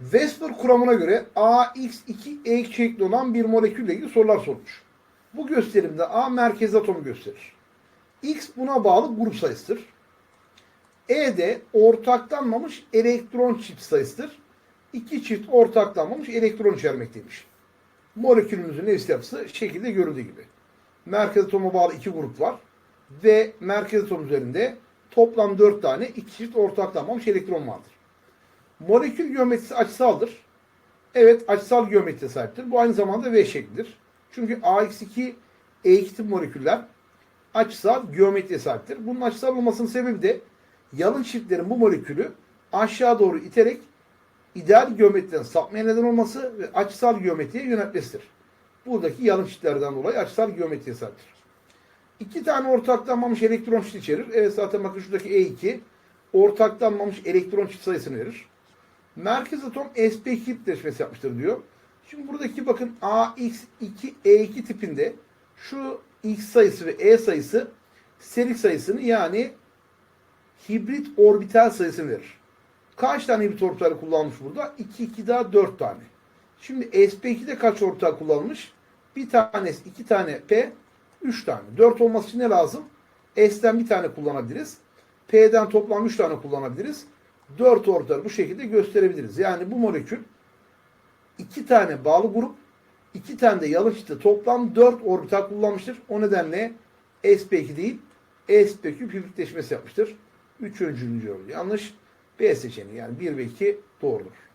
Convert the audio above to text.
Vesper kuramına göre AX2E şekli olan bir molekülle ilgili sorular sormuş. Bu gösterimde A merkez atomu gösterir. X buna bağlı grup sayısıdır. E de ortaklanmamış elektron çift sayısıdır. İki çift ortaklanmamış elektron içermekteymiş. Molekülümüzün ev yapısı şekilde görüldüğü gibi. Merkez atoma bağlı iki grup var. Ve merkez atom üzerinde toplam dört tane iki çift ortaklanmamış elektron vardır. Molekül geometrisi açısaldır. Evet açısal geometriye sahiptir. Bu aynı zamanda V şeklidir. Çünkü AX2 E2 tip moleküller açısal geometriye sahiptir. Bunun açısal olmasının sebebi de yalın çiftlerin bu molekülü aşağı doğru iterek ideal geometriden sapmaya neden olması ve açısal geometriye yöneltmesidir. Buradaki yalın çiftlerden dolayı açısal geometriye sahiptir. İki tane ortaklanmamış elektron çift içerir. Evet zaten bakın şuradaki E2 ortaklanmamış elektron çift sayısını verir. Merkez atom sp2 tipleşmesi yapmıştır diyor. Şimdi buradaki bakın AX2E2 tipinde şu X sayısı ve E sayısı serik sayısını yani hibrit orbital sayısını verir. Kaç tane hibrit orbital kullanmış burada? 2, 2 daha 4 tane. Şimdi sp2'de kaç orbital kullanılmış? Bir tanesi, iki tane P, 3 tane. 4 olması için ne lazım? S'den bir tane kullanabiliriz. P'den toplam 3 tane kullanabiliriz. 4 orbital bu şekilde gösterebiliriz. Yani bu molekül iki tane bağlı grup, iki tane de yalın çifte toplam 4 orbital kullanmıştır. O nedenle sp2 değil, sp küp hibritleşmesi yapmıştır. Üçüncü yol yanlış. B seçeneği yani 1 ve 2 doğrudur.